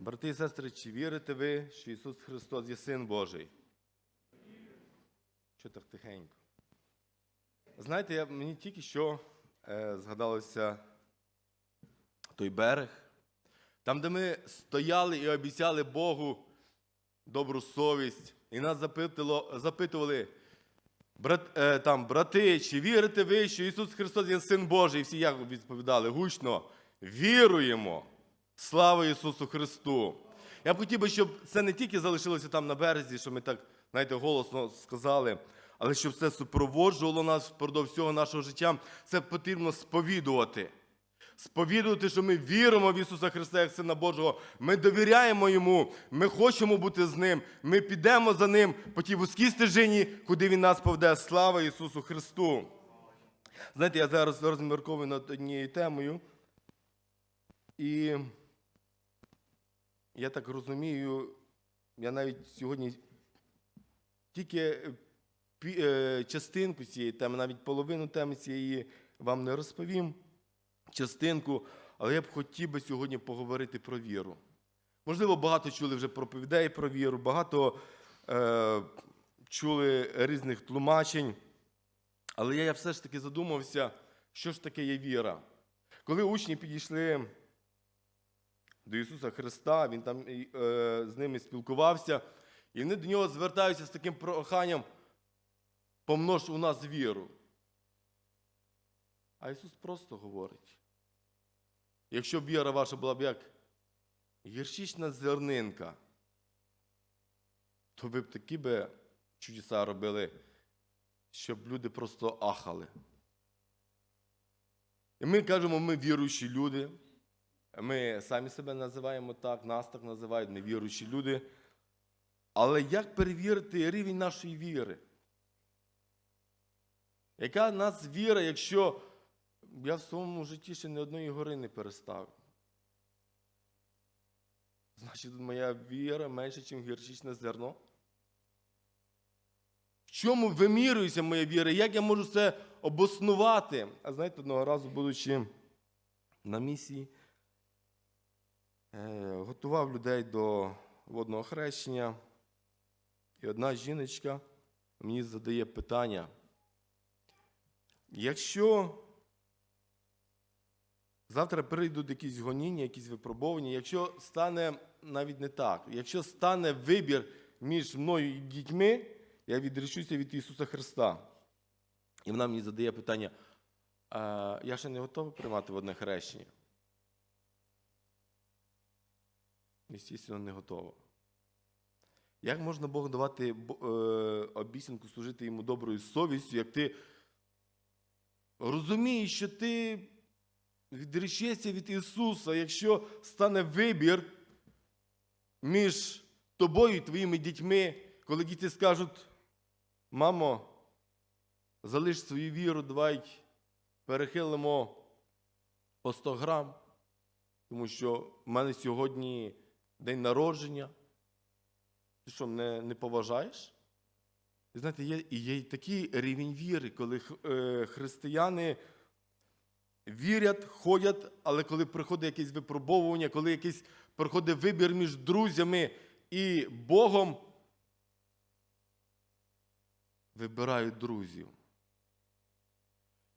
Брати і сестри, чи вірите ви, що Ісус Христос є Син Божий? Що так тихенько? Знаєте, я, мені тільки що е, згадалося той берег, там, де ми стояли і обіцяли Богу добру совість, і нас запитало, запитували, брат, е, там, брати, чи вірите ви, що Ісус Христос є Син Божий? І всі як відповідали гучно, віруємо. Слава Ісусу Христу! Я б хотів би, щоб це не тільки залишилося там на березі, що ми так, знаєте, голосно сказали, але щоб це супроводжувало нас впродовж всього нашого життя, це потрібно сповідувати. Сповідувати, що ми віримо в Ісуса Христа як Сина Божого, ми довіряємо Йому, ми хочемо бути з Ним, ми підемо за Ним по тій вузькій стежині, куди Він нас поведе. Слава Ісусу Христу! Знаєте, я зараз розмірковую над однією темою. І я так розумію, я навіть сьогодні тільки е, частинку цієї теми, навіть половину теми цієї вам не розповім. Частинку, але я б хотів би сьогодні поговорити про віру. Можливо, багато чули вже проповідей про віру, багато е, чули різних тлумачень. Але я все ж таки задумався, що ж таке є віра. Коли учні підійшли до Ісуса Христа, Він там е, з ними спілкувався, і вони до нього звертаються з таким проханням: помнож у нас віру. А Ісус просто говорить: якщо б віра ваша була б як гірчична зернинка, то ви б такі би чудеса робили, щоб люди просто ахали. І ми кажемо, ми віруючі люди. Ми самі себе називаємо так, нас так називають, ми віруючі люди. Але як перевірити рівень нашої віри? Яка в нас віра, якщо я в своєму житті ще ні одної гори не переставив? Значить, моя віра менше, ніж гірчичне зерно. В чому вимірюється моя віра? Як я можу це обоснувати? А знаєте, одного разу, будучи на місії, готував людей до водного хрещення. І одна жіночка мені задає питання. Якщо завтра прийдуть якісь гоніння, якісь випробування, якщо стане навіть не так, якщо стане вибір між мною і дітьми, я відрішуся від Ісуса Христа. І вона мені задає питання: я ще не готовий приймати водне хрещення. Звісно, не готова. Як можна Богу давати е, обіцянку служити йому доброю совістю, як ти розумієш, що ти відречешся від Ісуса, якщо стане вибір між тобою і твоїми дітьми, коли діти скажуть, мамо, залиш свою віру, давай перехилимо по 100 грам, тому що в мене сьогодні день народження. Ти що, мене не поважаєш? І знаєте, є, і такий рівень віри, коли е, християни вірять, ходять, але коли приходить якесь випробовування, коли якийсь приходить вибір між друзями і Богом, вибирають друзів.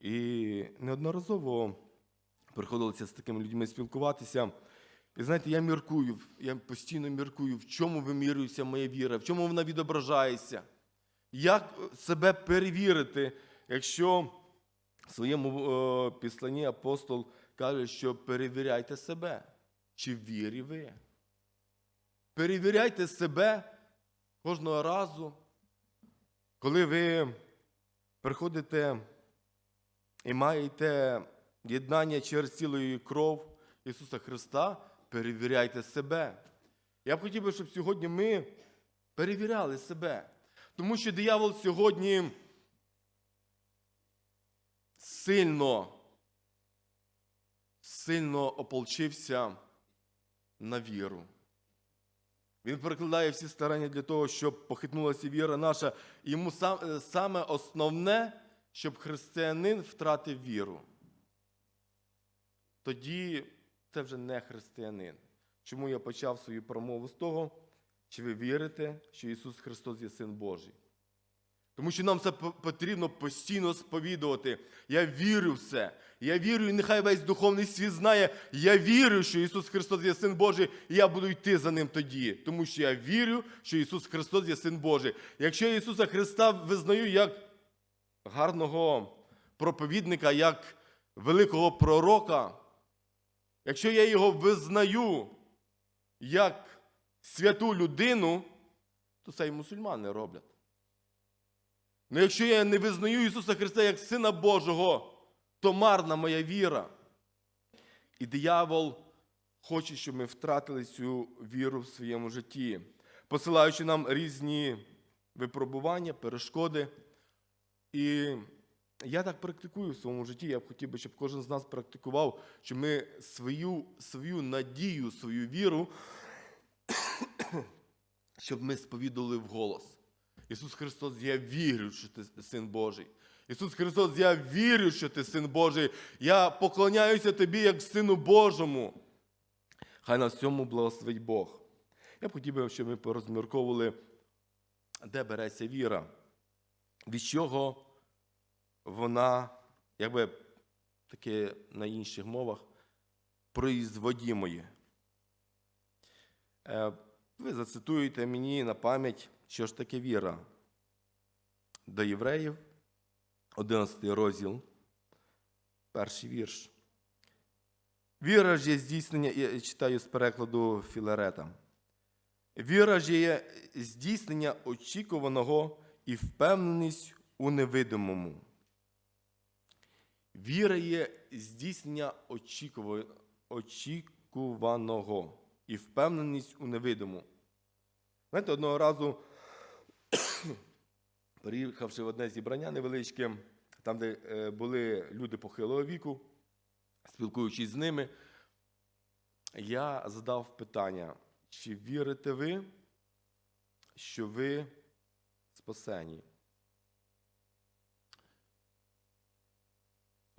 І неодноразово приходилося з такими людьми спілкуватися. І знаєте, я міркую, я постійно міркую, в чому вимірюється моя віра, в чому вона відображається. Як себе перевірити, якщо в своєму е, післанні апостол каже, що перевіряйте себе, чи вірі ви. Перевіряйте себе кожного разу, коли ви приходите і маєте єднання через цілою кров Ісуса Христа, перевіряйте себе. Я б хотів би, щоб сьогодні ми перевіряли себе. Тому що диявол сьогодні сильно, сильно ополчився на віру. Він перекладає всі старання для того, щоб похитнулася віра наша. Йому сам, е, саме основне, щоб християнин втратив віру. Тоді це вже не християнин. чому я почав свою промову з того, чи ви вірите, що Ісус Христос є Син Божий. Тому що нам це потрібно постійно сповідувати. Я вірю в це. Я вірю, і нехай весь духовний світ знає, я вірю, що Ісус Христос є Син Божий, і я буду йти за ним тоді. Тому що я вірю, що Ісус Христос є Син Божий. Якщо я Ісуса Христа визнаю як гарного проповідника, як великого пророка, якщо я його визнаю як святу людину, то це і мусульмани роблять. Ну якщо я не визнаю Ісуса Христа як Сина Божого, то марна моя віра. І диявол хоче, щоб ми втратили цю віру в своєму житті, посилаючи нам різні випробування, перешкоди. І я так практикую в своєму житті. Я б хотів би, щоб кожен з нас практикував, щоб ми свою, свою надію, свою віру, щоб ми сповідали вголос. Ісус Христос, я вірю, що ти син Божий. Ісус Христос, я вірю, що ти син Божий. Я поклоняюся тобі як Сину Божому. Хай нас в цьому благословить Бог. Я б хотів би, щоб ми порозмірковували, де береться віра, від чого вона, якби таке на інших мовах, производімої. Е, Ви зацитуєте мені на пам'ять, що ж таке віра. До євреїв, 11 розділ, перший вірш. Віра ж є здійснення, я читаю з перекладу Філарета. Віра ж є здійснення очікуваного і впевненість у невидимому. Віра є здійснення очікуваного і впевненість у невидимому. Знаєте, одного разу, приїхавши в одне зібрання невеличке, там, де е, були люди похилого віку, спілкуючись з ними, я задав питання, чи вірите ви, що ви спасені?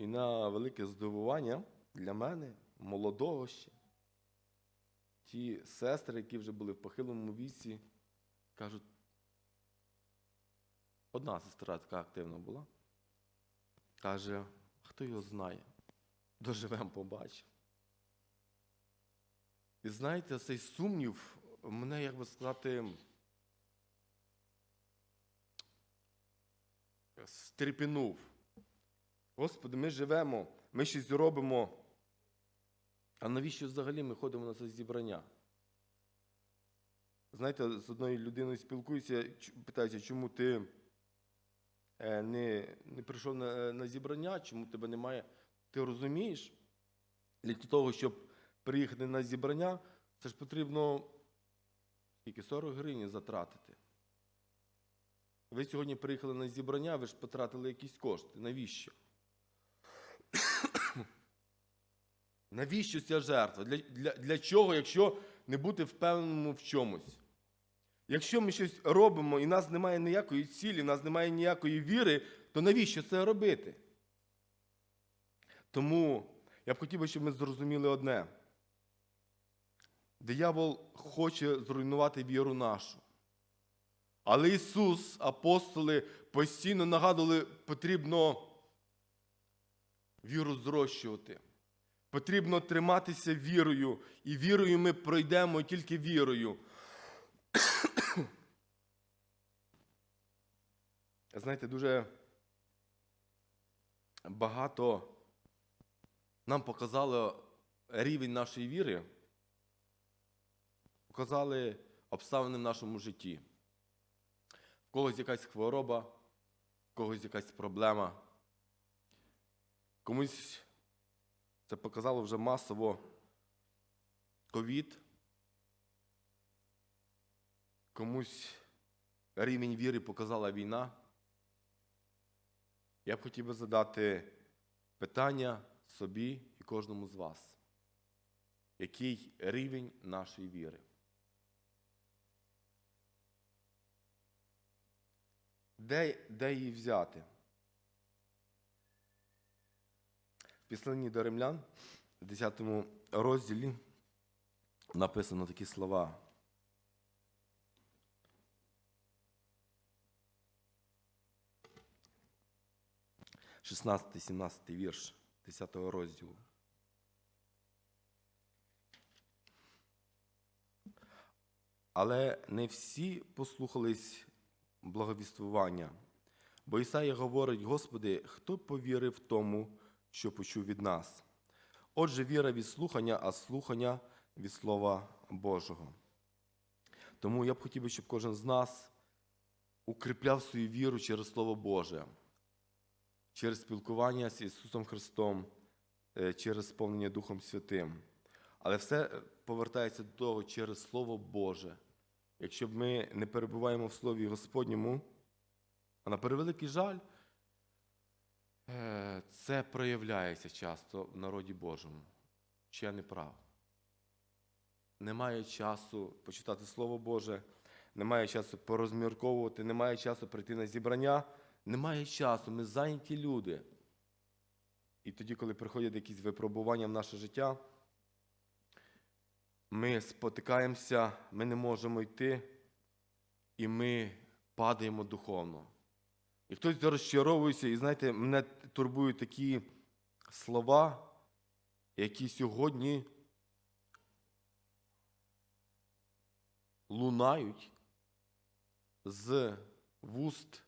І на велике здивування для мене, молодого ще, ті сестри, які вже були в похилому віці, кажуть, одна сестра така активна була, каже, хто його знає, доживемо, побачимо. І знаєте, цей сумнів мене, як би сказати, стріпенув. Господи, ми живемо, ми щось робимо. А навіщо взагалі ми ходимо на це зібрання? Знаєте, з одною людиною спілкуюся, питаюся, чому ти е, не, не прийшов на, на зібрання, чому тебе немає. Ти розумієш? Для того, щоб приїхати на зібрання, це ж потрібно скільки 40 гривень затратити. Ви сьогодні приїхали на зібрання, ви ж потратили якісь кошти. Навіщо? Навіщо ця жертва? Для, для, для чого, якщо не бути впевненому в чомусь? Якщо ми щось робимо і нас немає ніякої цілі, в нас немає ніякої віри, то навіщо це робити? Тому я б хотів би, щоб ми зрозуміли одне. Диявол хоче зруйнувати віру нашу. Але Ісус, апостоли постійно нагадували, потрібно віру зрощувати. Потрібно триматися вірою. І вірою ми пройдемо тільки вірою. Знаєте, дуже багато нам показало рівень нашої віри, показали обставини в нашому житті. В когось якась хвороба, в когось якась проблема. Комусь це показало вже масово ковід. Комусь рівень віри показала війна. Я б хотів би задати питання собі і кожному з вас. Який рівень нашої віри? Де, де її взяти? В післанні до римлян, в 10 розділі, написано такі слова. Шістнадцятий, 17 вірш 10 розділу. Але не всі послухались благовіствування. Бо Ісая говорить, Господи, хто повірив тому, що почув від нас? Отже, віра від слухання, а слухання від Слова Божого. Тому я б хотів би, щоб кожен з нас укріпляв свою віру через Слово Боже, через спілкування з Ісусом Христом, е, через сповнення Духом Святим. Але все е, повертається до того через Слово Боже. Якщо б ми не перебуваємо в Слові Господньому, а на превеликий жаль, це проявляється часто в народі Божому. Чи я не прав? Немає часу почитати Слово Боже, немає часу порозмірковувати, немає часу прийти на зібрання, немає часу, ми зайняті люди. І тоді, коли приходять якісь випробування в наше життя, ми спотикаємося, ми не можемо йти, і ми падаємо духовно. І хтось розчаровується, і знаєте, мене турбують такі слова, які сьогодні лунають з вуст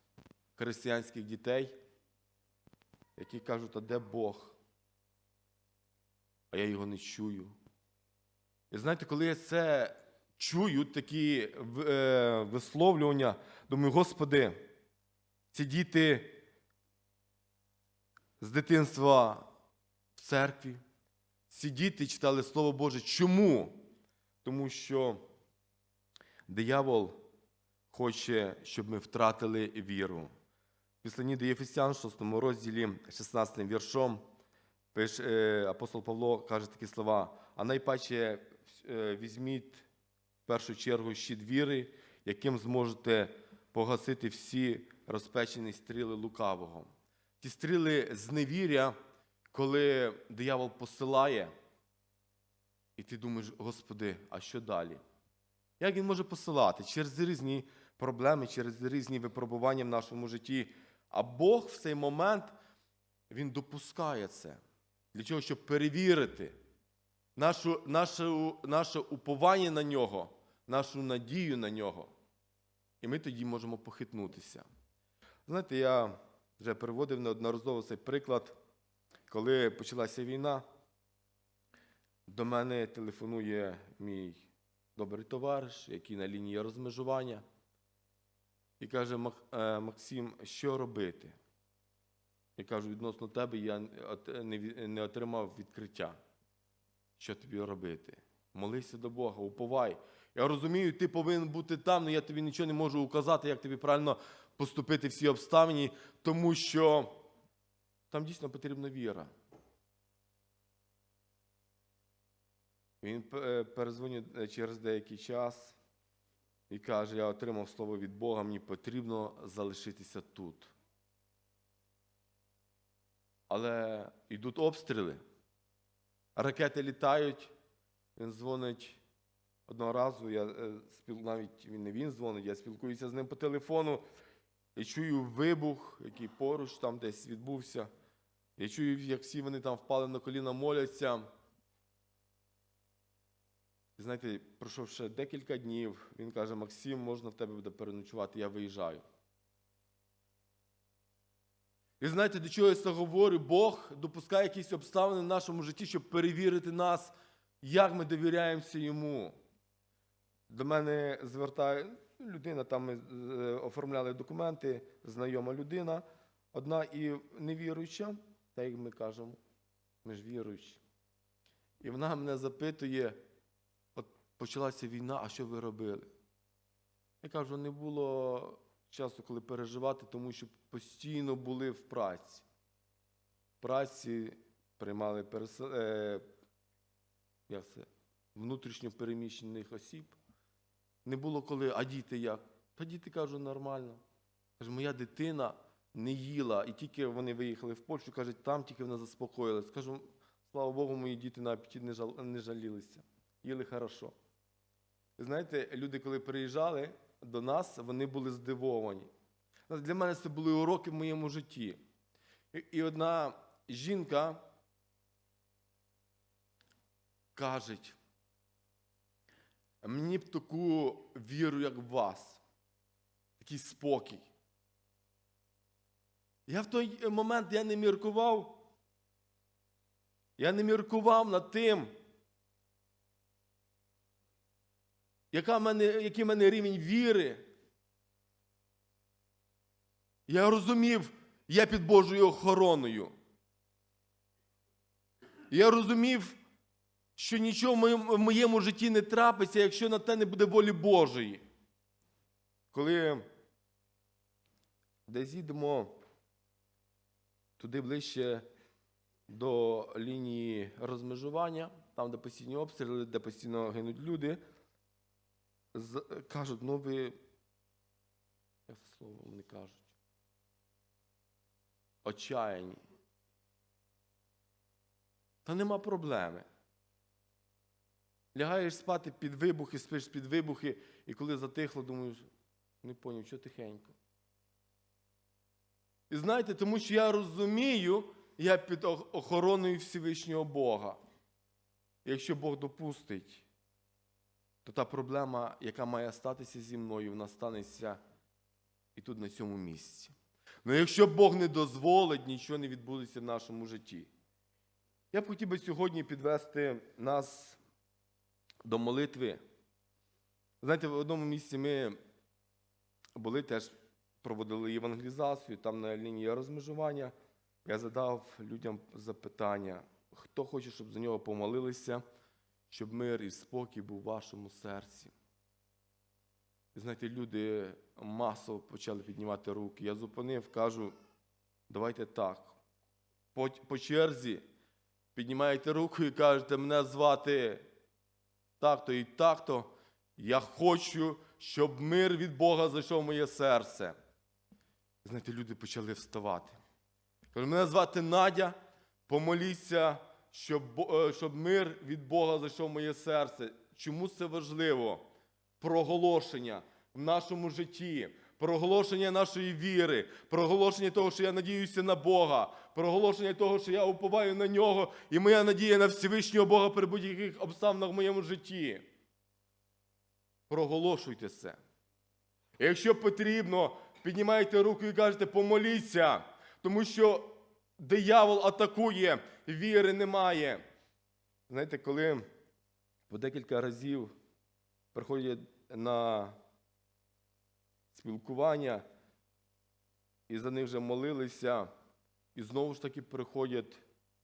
християнських дітей, які кажуть, а де Бог? А я його не чую. І знаєте, коли я це чую, такі е, висловлювання, думаю, Господи, ці діти з дитинства в церкві, ці діти читали Слово Боже. Чому? Тому що диявол хоче, щоб ми втратили віру. Післанні до Єфесян, 6 розділі, 16 віршом, е, апостол Павло каже такі слова, а найпаче е, візьміть в першу чергу щит віри, яким зможете погасити всі розпечені стріли лукавого. Ті стріли з невір'я, коли диявол посилає, і ти думаєш, Господи, а що далі? Як він може посилати? Через різні проблеми, через різні випробування в нашому житті. А Бог в цей момент Він допускає це. Для чого? Щоб перевірити нашу, нашу, наше уповання на нього, нашу надію на нього. І ми тоді можемо похитнутися. Знаєте, я вже переводив неодноразово цей приклад, коли почалася війна, до мене телефонує мій добрий товариш, який на лінії розмежування, і каже: е, Максим, що робити? Я кажу, відносно тебе я не отримав відкриття. Що тобі робити? Молися до Бога, уповай. Я розумію, ти повинен бути там, але я тобі нічого не можу указати, як тобі правильно поступити всі обставини, тому що там дійсно потрібна віра. Він е, перезвонив е, через деякий час і каже: я отримав слово від Бога, мені потрібно залишитися тут. Але йдуть обстріли, ракети літають, він дзвонить одного разу, я е, навіть він не він дзвонить, я спілкуюся з ним по телефону і чую вибух, який поруч там десь відбувся. Я чую, як всі вони там впали на коліна, моляться. І знаєте, пройшов ще декілька днів, він каже: Максим, можна в тебе буде переночувати, я виїжджаю. І знаєте, до чого я це говорю? Бог допускає якісь обставини в нашому житті, щоб перевірити нас, як ми довіряємося йому. До мене звертає людина, там ми е, оформляли документи, знайома людина, одна і невіруюча, так як ми кажемо, ми ж віруючі. І вона мене запитує, от почалася війна, а що ви робили? Я кажу, не було часу, коли переживати, тому що постійно були в праці. В праці приймали пересел... е... як це? внутрішньо осіб. Не було коли, а діти як? Та діти кажу, нормально. Каже, моя дитина не їла, і тільки вони виїхали в Польщу, кажуть, там тільки вона заспокоїлась. Кажу, слава Богу, мої діти на апетит не, жал... не жалілися. їли хорошо. Знаєте, люди, коли приїжджали до нас, вони були здивовані. Для мене це були уроки в моєму житті. І, одна жінка каже, мені б таку віру, як в вас, такий спокій. Я в той момент я не міркував. Я не міркував над тим, яка мене, який в мене рівень віри. Я розумів, я під Божою охороною. Я розумів, що нічого в моєму, житті не трапиться, якщо на те не буде волі Божої. Коли десь їдемо туди ближче до лінії розмежування, там, де постійні обстріли, де постійно гинуть люди, кажуть, ну ви, як це слово вони кажуть, отчаяні. Та нема проблеми. Лягаєш спати під вибухи, спиш під вибухи, і коли затихло, думаєш, не поняв, що тихенько. І знаєте, тому що я розумію, я під охороною Всевишнього Бога. Якщо Бог допустить, то та проблема, яка має статися зі мною, вона станеться і тут на цьому місці. Ну якщо Бог не дозволить, нічого не відбудеться в нашому житті. Я б хотів би сьогодні підвести нас до молитви. Знаєте, в одному місці ми були теж проводили євангелізацію, там на лінії розмежування. Я задав людям запитання, хто хоче, щоб за нього помолилися, щоб мир і спокій був у вашому серці. І знаєте, люди масово почали піднімати руки. Я зупинив, кажу, давайте так. По, по черзі піднімаєте руку і кажете, мене звати так-то і так-то. Я хочу, щоб мир від Бога зайшов в моє серце. Знаєте, люди почали вставати. Кажуть, мене звати Надя, помоліться, щоб, е, щоб мир від Бога зайшов в моє серце. Чому це важливо? Проголошення в нашому житті, проголошення нашої віри, проголошення того, що я надіюся на Бога, проголошення того, що я уповаю на нього, і моя надія на Всевишнього Бога при будь-яких обставинах в моєму житті. Проголошуйте це. І Якщо потрібно, піднімайте руку і кажете, помоліться, тому що диявол атакує, віри немає. Знаєте, коли по декілька разів приходять на спілкування, і за них вже молилися, і знову ж таки приходять,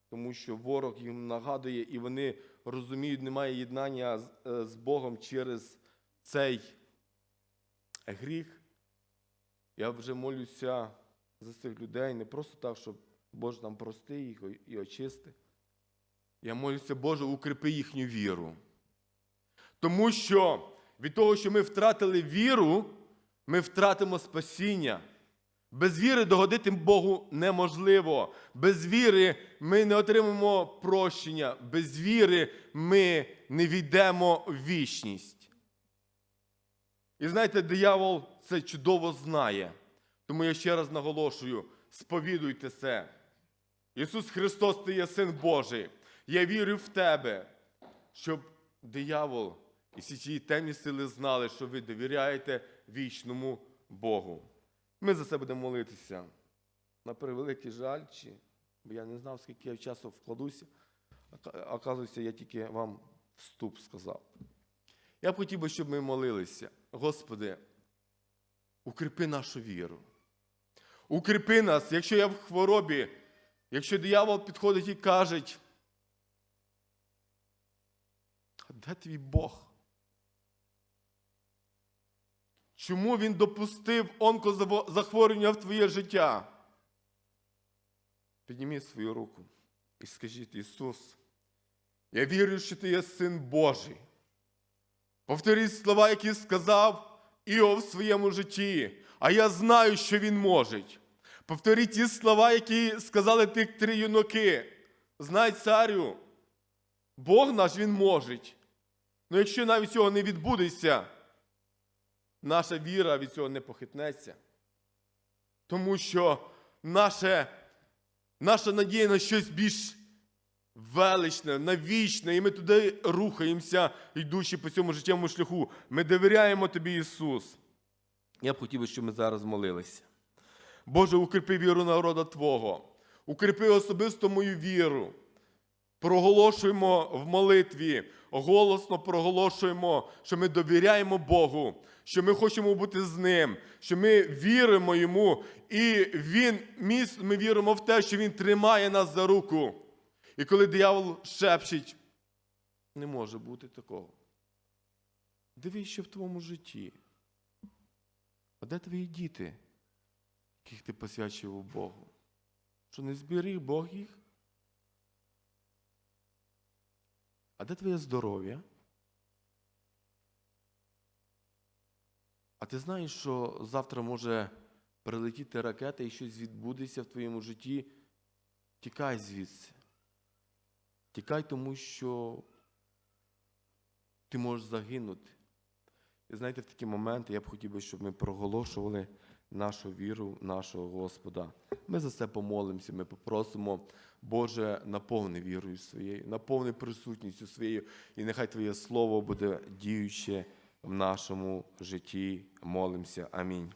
тому що ворог їм нагадує, і вони розуміють, немає єднання з, е, Богом через цей гріх. Я вже молюся за цих людей не просто так, щоб Боже там прости їх і очисти. Я молюся, Боже, укріпи їхню віру. Тому що від того, що ми втратили віру, ми втратимо спасіння. Без віри догодити Богу неможливо. Без віри ми не отримаємо прощення. Без віри ми не війдемо в вічність. І знаєте, диявол це чудово знає. Тому я ще раз наголошую: сповідуйте це. Ісус Христос, ти є Син Божий. Я вірю в тебе, щоб диявол і всі ці темні сили знали, що ви довіряєте вічному Богу. Ми за це будемо молитися. На превеликий жаль, чи, бо я не знав, скільки я часу вкладуся. Ока- Оказується, я тільки вам вступ сказав. Я б хотів би, щоб ми молилися. Господи, укріпи нашу віру. Укріпи нас, якщо я в хворобі, якщо диявол підходить і каже, де твій Бог? Чому він допустив онкозахворювання в твоє життя? Підніміть свою руку і скажіть, Ісус, я вірю, що ти є син Божий. Повторіть слова, які сказав Іов в своєму житті, а я знаю, що він може. Повторіть ті слова, які сказали тих три юнаки. Знай, царю, Бог наш він може. Ну якщо навіть цього не відбудеться, наша віра від цього не похитнеться. Тому що наше, наша надія на щось більш величне, навічне, і ми туди рухаємося, йдучи по цьому життєвому шляху. Ми довіряємо Тобі, Ісус. Я б хотів, щоб ми зараз молилися. Боже, укріпи віру народа Твого, укріпи особисто мою віру. Проголошуємо в молитві, голосно проголошуємо, що ми довіряємо Богу, що ми хочемо бути з Ним, що ми віримо Йому, і Він ми віримо в те, що Він тримає нас за руку. І коли диявол шепчить, не може бути такого. Дивись, що в твоєму житті. А де твої діти, яких ти посвячував Богу? Що не зберіг Бог їх? А де твоє здоров'я? А ти знаєш, що завтра може прилетіти ракета і щось відбудеться в твоєму житті? Тікай звідси. Тікай, тому що ти можеш загинути. І знаєте, в такі моменти я б хотів би, щоб ми проголошували нашу віру, нашого Господа. Ми за це помолимося, ми попросимо, Боже, наповни вірою своєю, наповни присутністю своєю, і нехай Твоє Слово буде діюче в нашому житті. Молимося. Амінь.